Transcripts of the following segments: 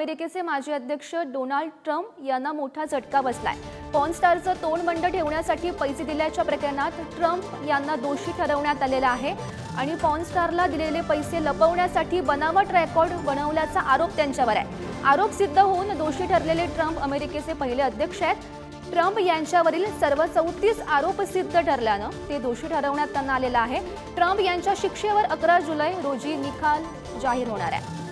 अमेरिकेचे माजी अध्यक्ष डोनाल्ड ट्रम्प यांना मोठा झटका बसलाय. पॉनस्टारचं तोंड बंद ठेवण्यासाठी पैसे दिल्याच्या प्रकरणात ट्रम्प यांना दोषी ठरवण्यात आलेला आहे आणि पॉनस्टारला दिलेले पैसे लपवण्यासाठी बनावट रेकॉर्ड बनवल्याचा आरोप त्यांच्यावर आहे. आरोप सिद्ध होऊन दोषी ठरलेले ट्रम्प अमेरिकेचे पहिले अध्यक्ष आहेत. ट्रम्प यांच्यावरील सर्व चौतीस आरोप सिद्ध ठरल्यानं ते दोषी ठरवण्यात त्यांना आलेलं आहे. ट्रम्प यांच्या शिक्षेवर अकरा जुलै रोजी निकाल जाहीर होणार आहे.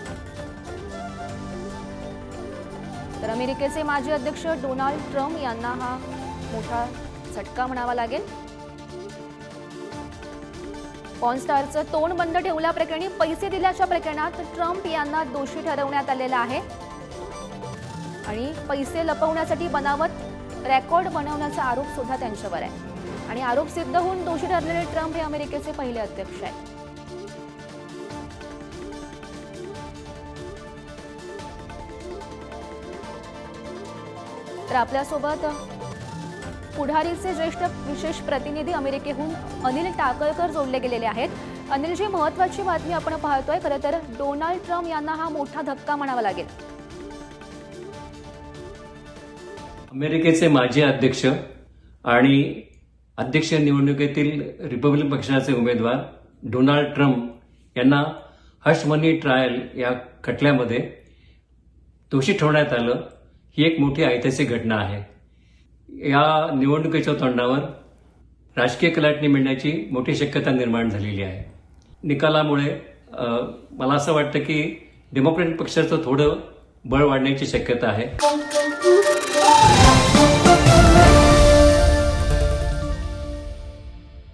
तर अमेरिकेचे माजी अध्यक्ष डोनाल्ड ट्रम्प यांना हा मोठा झटका म्हणावा लागेल. पॉनस्टारचं तोंड बंद ठेवल्याप्रकरणी पैसे दिल्याच्या प्रकरणात ट्रम्प यांना दोषी ठरवण्यात आलेला आहे. आणि पैसे लपवण्यासाठी बनावत रेकॉर्ड बनवण्याचा आरोप सुद्धा त्यांच्यावर आहे. आणि आरोप सिद्ध होऊन दोषी ठरलेले ट्रम्प हे अमेरिकेचे पहिले अध्यक्ष आहेत. तर आपल्यासोबत पुढारीचे ज्येष्ठ विशेष प्रतिनिधी अमेरिकेहून अनिल टाकळकर जोडले गेलेले आहेत. अनिलजी महत्वाची बातमी आपण पाहतोय. खरं तर डोनाल्ड ट्रम्प यांना हा मोठा धक्का म्हणावा लागेल. अमेरिकेचे माजी अध्यक्ष आणि अध्यक्ष निवडणुकीतील रिपब्लिक पक्षाचे उमेदवार डोनाल्ड ट्रम्प यांना हश मनी ट्रायल या खटल्यामध्ये दोषी ठेवण्यात आलं. ही एक मोठी ऐतिहासिक घटना आहे. या निवडणुकीच्या तोंडावर राजकीय कलाटणी मिळण्याची मोठी शक्यता निर्माण झालेली आहे. निकालामुळे मला असं वाटतं की डेमोक्रेटिक पक्षाचं थोडं बळ वाढण्याची शक्यता आहे.